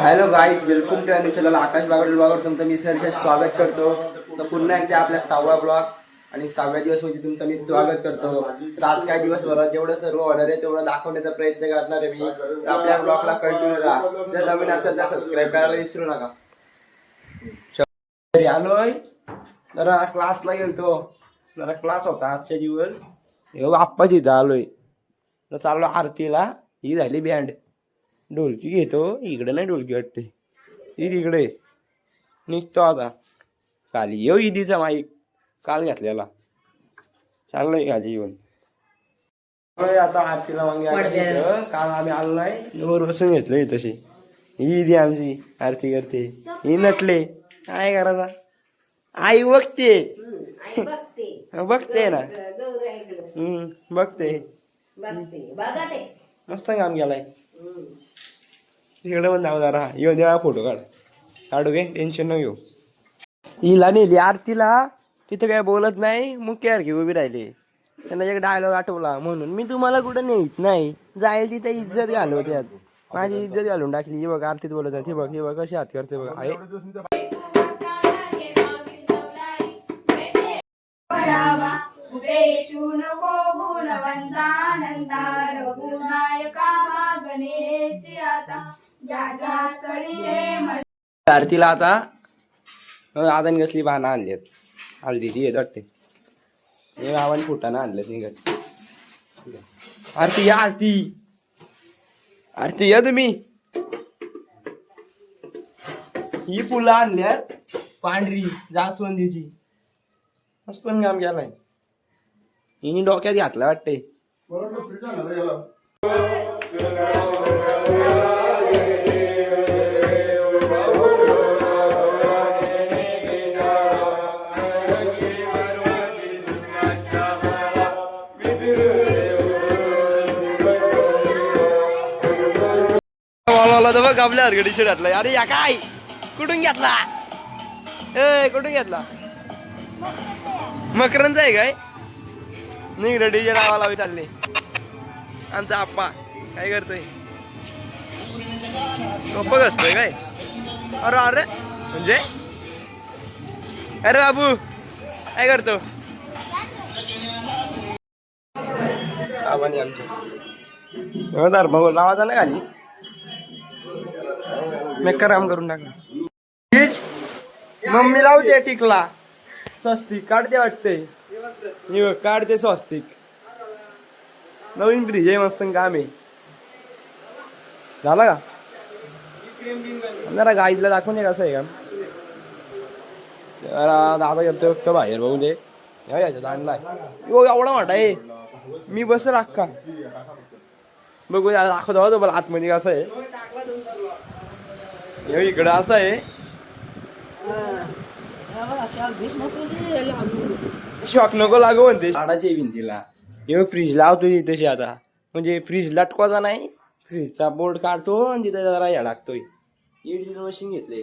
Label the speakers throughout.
Speaker 1: Hello guys welcome to a new channel Akash Bagde ब्लॉगवर तुमचं मी सहर्ष स्वागत करतो. तर पुन्हा एकदा आपल्या सहावा ब्लॉग आणि सहाव्या दिवसमध्ये तुमचं मी स्वागत करतो. तर आज काय दिवसभरात जेवढं सर्व ऑर्डर आहे तेवढं दाखवण्याचा प्रयत्न करणार आहे मी. आपल्या ब्लॉगला कंटिन्यू राहा. जर नवीन असेल तर सबस्क्राईब करायला विसरू नका. आलोय. जरा क्लासला गेलतो. जरा क्लास होता आजच्या दिवस. हे आप्पाची इथं आलोय. तर चाललो आरतीला. ही झाली बँड ढोलकी घेतो. इकडे नाही ढोलकी वाटते. ती तिकडे निघतो आता. काल येऊ ईदीचा माईक काल घातलेला. चाललोय खाली येऊन. आता आरतीला वांगे. काल आम्ही आलो नाही. वर बसून घेतलोय तशी ही ईदी आमची. आरती करते. ही नटले. काय करायचा? आई बघते.
Speaker 2: बघते
Speaker 1: ना. बघते. मस्त काम केलाय तिकडे पण जाऊ जरा. येऊ देवा फोटो काढ. काढू घे टेन्शन न घेऊ. हिला नेली आरतीला. तिथं काय बोलत नाही. मुख्य सारखी उभी राहिली. त्यांना एक डायलॉग आठवला म्हणून. मी तुम्हाला कुठं नेत नाही. जाईल तिथे इज्जत घालवते त्यात माझी इज्जत घालून टाकली. बघ आरतीत बोलत नाही ती बघ बघ कशी हात करते बघ. आहे.
Speaker 3: येशून को गुणवंतानंता रघुनायका मागणेची आता. ज्या ज्या स्थळी हे मन
Speaker 1: आरतीला आता आदन कसली भानं आणली आहेत हल्दीची येत वाटते. हे आवन फुटानं आणलं निघत आरती या आरती. आरती या तुम्ही. ही फुलं आणल्यात. पांढरी जास्वंदीची. मस्त काम केलाय हिने डोक्यात घातला वाटते तर बघ आपल्या हरगडी शर्ट घातलाय अरे या काय कुठून घेतला ए कुठून घेतला मकरंद आहे काय नाही डीजे लावा लावी चालले. आमचा आप्पा काय करतोय? गप्पच असतोय काय? अरे अरे म्हणजे? अरे बाबू काय करतो? आबानी आमच्या धर्म लावायचा ना खाली मेकर काम करून टाका मम्मी लावते टिकला. स्वस्ती काढते वाटते. हे बघ, काढते स्वस्तिक नवीन फ्रीज आहे मस्त काम आहे. झाला का? जरा गाईजला दाखवून दे कसं आहे का जरा दादा करतोय फक्त बाहेर बघू दे. या यो एवढा मोठा आहे. मी बसल अक्का बघू याला दाखवतो हो तुम्हाला आतमध्ये कसं आहे. हे इकडं असं आहे. शॉक नको लागू म्हणते. झाडाची भिंतीला. हे फ्रीज लावतो तशी आता. म्हणजे फ्रीज लटकवायचा नाही फ्रीजचा बोर्ड काढतो आणि तिथे जरा या लागतोय. इडीचं मशीन घेतलंय.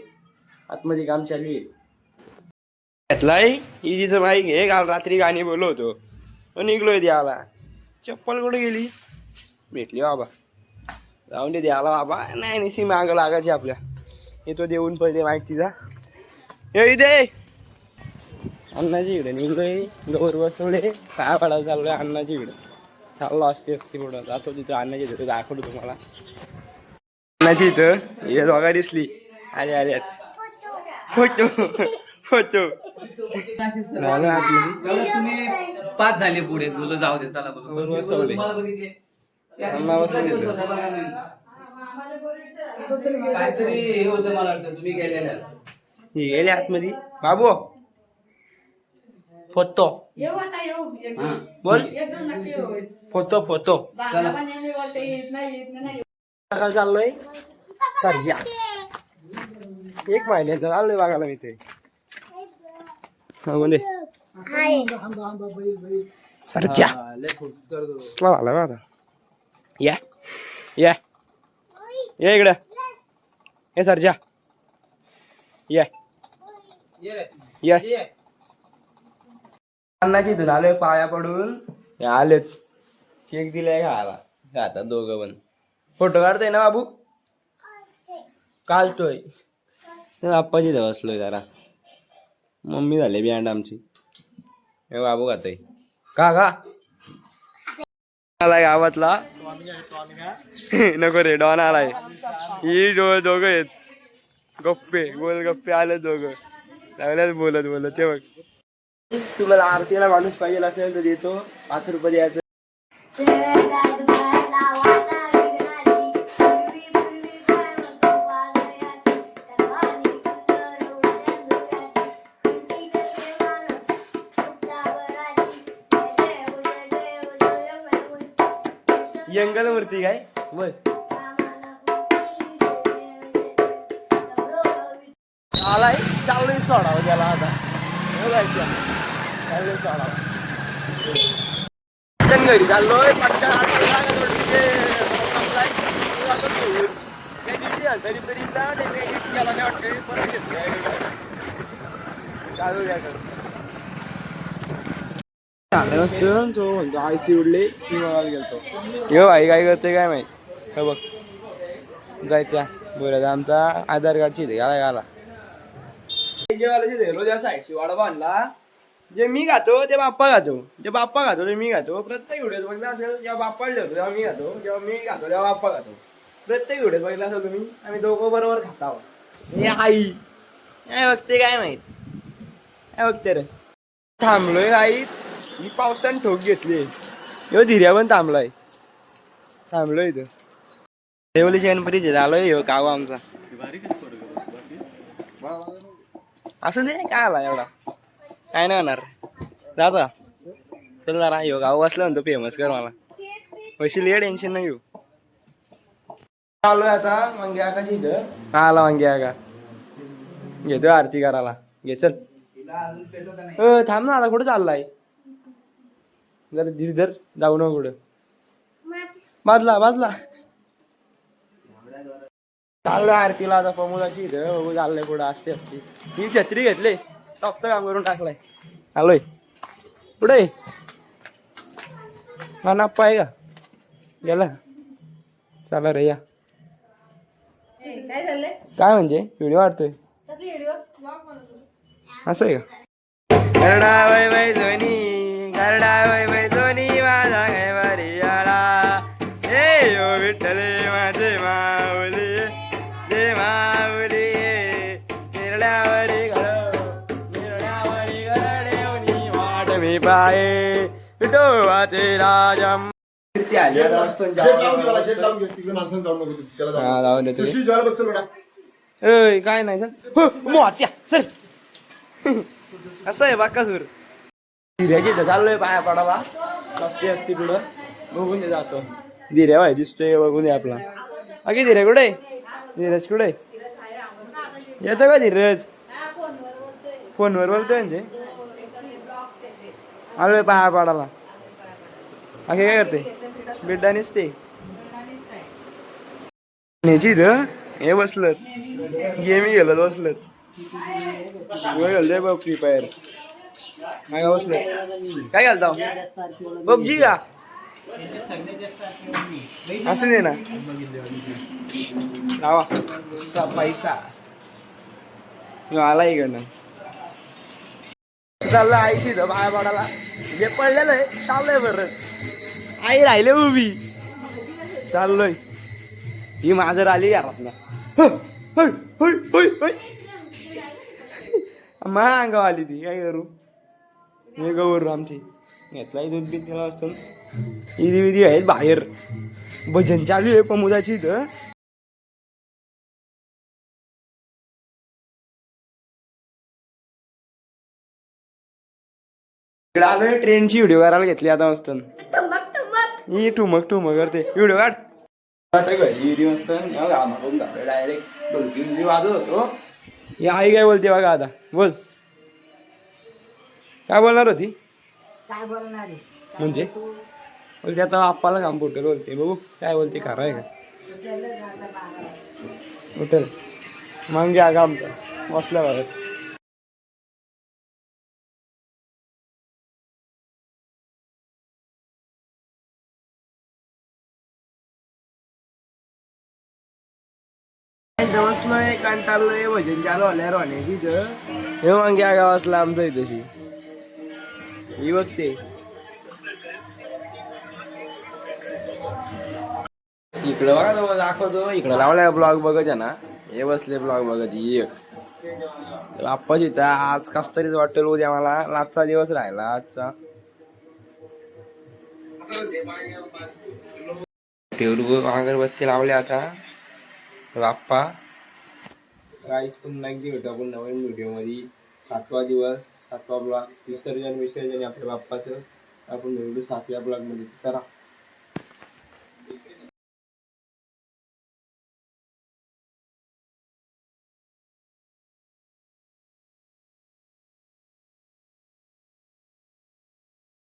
Speaker 1: आतमध्ये काम चालू आहे. घेतलाय? इडीचं बाईक हे काल रात्री गाणी बोलवतो. तो निघलोय द्याला चप्पल कुठे गेली? भेटली बाबा. जाऊन दे द्याला बाबा. नाही निशी मागं लागायची आपल्या. येतो देऊन पडले माईक तिचा ये इथे. अण्णाची इकडे निघलोय. गौर बसवले. काय पडायला चाललोय अण्णाची इकडे. चाललो असते असते पुढं. जातो तिथं. अण्णाची इथं दाखवतो तुम्हाला. अण्णाची इथं. हे दोघा दिसली. अरे अरेच फोटो. फोटो. झालं
Speaker 4: तेव्हा तुम्ही पाच झाले पुढे. बोललो जाऊ दे चला बोलू
Speaker 1: बरोबर बसवले.
Speaker 4: तुम्हाला बघितले.
Speaker 1: अण्णा बसवले इथं.
Speaker 4: काहीतरी हे होतं मला वाटतं. तुम्ही गेलेल्या.
Speaker 1: हे गेले आतमध्ये. बाबू फोटो.
Speaker 3: येऊ आता येऊ. एक
Speaker 4: हा.
Speaker 1: बोल
Speaker 3: एक दोन नक्की येऊ.
Speaker 1: Photo photo.
Speaker 3: बाळा पण नेहमी बोलते. येत नाही येत नाही
Speaker 1: काय चाललोय. सरजा. एक महिन्याचा चाललोय बघायला मी ते हा, म्हणजे. सरजा
Speaker 4: हा,
Speaker 1: कसला झाला बा आता. या. या. या इकडं. हे सरजा या.
Speaker 4: ये रे.
Speaker 1: या.
Speaker 4: ये.
Speaker 1: अन्नाची इथून आलोय पाया पडून हे आलेत. केक दिलाय खायला. खाता दोघं पण. फोटो काढतोय ना बाबू? कालतोय तर बाप्पाची इथं बसलोय जरा. मम्मी झाले बियांड आमची. हे बाबू खातोय. का का आलाय गावातला. नको रे डॉन आलाय. ही डोळ दोघं आहेत. गप्पे गोल गप्पे आले दोघं. चांगल्याच बोलत बोलत. ते बघ. तुम्हाला आरतीला माणूस पाहिजे असेल तर देतो. पाच रुपये द्यायचं. यंगल मूर्ती काय? बोल आलाय चालू सोडावं गेला हो आता. घरी चाललोय तो तरी तरी नाही परत चालू झालं तो म्हणतो आयसी उडले ती बघायला गेलतो यो भाई काय करतोय काय माहीत? हे बघ. जायच्या बरं आमचा आधार कार्डची इथे आला आला त्या साईडची वाडा बांधला. जे मी खातो ते बाप्पा खातो. जे बाप्पा खातो ते मी खातो. प्रत्येक व्हिडिओत बघितलं असेल जेव्हा बाप्पा ठेवतो तेव्हा मी खातो. जेव्हा मी खातो तेव्हा बाप्पा खातो. प्रत्येक व्हिडिओत बघितलं असेल तुम्ही आम्ही दोघं बरोबर खाता हे आई. काय बघते काय माहीत? काय बघते रे. थांबलोय आईच. ही पावसाने ठोक घेतली यो धीर्या पण थांबलाय. थांबलोय इथं. देवली गणपतीचे झालोय ह्यो गाव आमचा. असं दे काय आला एवढा? काय नाही होणार. जाता चल जरा ह्यो गाव बसला म्हणतो फेमस कर मला. वशील ये टेन्शन नाही घेऊ. आलोय आता मंगे आकाश इथं. हा आला मंगे आका. घेतोय आरती करायला. घे चल. अ, थांब ना आता कुठं चाललाय? जरा धीर धर जाऊ नको कुठं. बाजला बाजला चाललो आरतीला आता प्रमोदाची इथं बघू चाललंय पुढं असते असते. मी छत्री घेतले टॉपचं काम करून टाकलाय. आलोय. पुढे हा नाप्पा आहे का? गेला. चला रे या.
Speaker 3: काय झालंय?
Speaker 1: काय म्हणजे? व्हिडिओ वाढतोय. असं आहे का? गरडा वय वय धोनी गरडा वय वय धोनी माझा हा
Speaker 5: लावून
Speaker 1: देतो
Speaker 5: चल बेटा.
Speaker 1: ऐ काय नाही सर. मोत्या सर. असं आहे बाका सूर. धीर्याची इथं चाललोय पाया पडावा. असते असते पुढं. बघून दे जातो. धीर्या भाई दिसतोय बघून दे आपला. अगे धीरे कुठे धीरज कुठे येतो का धीरज? फोनवर बोलतोय म्हणजे. आलोय पाया पडाला अगे काय करते? बिड्डा निसते न्यायची इथं? हे बसलं गेमी गेलं बसलं गेलं बघ फ्री फायर काय का बसलं काय घालता पबजी का? असं दे ना. लावा. पैसा. आला इकडनं. चाललं आईशी इथं बाया बाडाला जे पडलेलं आहे चाललंय बरं. आई राहिले उभी. चाललोय. ही माझं आली घरात मा अंगाव आली ती काय करू? हे गौरू आमची घेतलाय दूध बीत तिला असतं इदी विधी आहेत बाहेर. भजन चालू आहे पमुदाची इथं. इकडे आलोय ट्रेनची व्हिडिओ करायला घेतली आता मस्त. ही ठुमक ठुमक करते. व्हिडिओ काढ. आता घरी मस्त. डायरेक्ट वाजत होतो. ही आई काय बोलते बघा आता. बोल. काय बोलणार होती?
Speaker 2: काय बोलणार?
Speaker 1: म्हणजे? बोलते आता आप्पाला काम फुटेल बोलते. बघू काय बोलते खरं आहे का? फुटेल मग घ्या आमचा बसल्या बघत बसलोय कंटाळलोय भजन चालू आल्यावर होण्याची तर हे मग या गावासला आमचं आहे तशी. ही बघते. इकडं बघा तो दाखवतो. इकडं लावलाय ब्लॉग बघायचा ना. हे बसले ब्लॉग बघत एक. बाप्पाच इथं आज कस तरीच वाटेल उद्या मला. आजचा दिवस राहिला आजचा. अगरबत्ती लावले आता. राप्पा. बाप्पा पुन्हा एकदा भेटू आपण नवीन व्हिडिओमध्ये सातवा दिवस सातवा ब्लॉग विसर्जन विसर्जन आपल्या बाप्पाचं. आपण भेटू सातव्या ब्लॉगमध्ये चला.